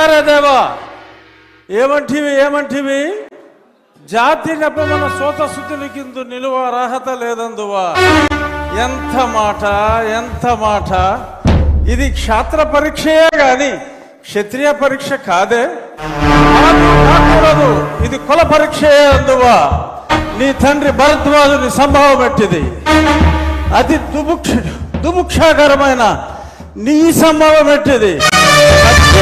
ఆగాను దేవా? ఏమంటివి ఏమంటివి? జాతి నెపమన సోత కింద నిలువ అర్హత లేదందువా? ఎంత మాట ఎంత మాట? ఇది క్షాత్ర పరీక్షయే గాని క్షత్రియ పరీక్ష కాదే. కాకూడదు ఇది కుల పరీక్షయే అందువా? నీ తండ్రి భరద్వాజుని సంభవం పెట్టింది అతి దుముక్ష దుముక్షాకరమైన నీ సంభవం పెట్టింది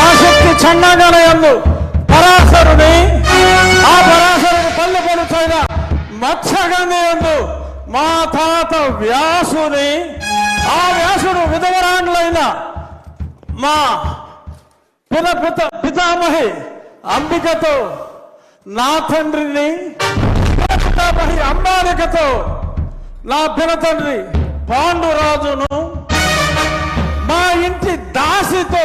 ఆసక్తి శక్తి పరాశరుని ఆ పరాశరుని పల్లె పడుచైన మత్స్యగంధియందు మా తాత వ్యాసుని ఆ వ్యాసుడు విధవరాండ్లైన మా పిత పిత పితామహి అంబికతో నా తండ్రిని పితామహి అంబాలికతో నా పిన తండ్రి పాండురాజును మా ఇంటి దాసితో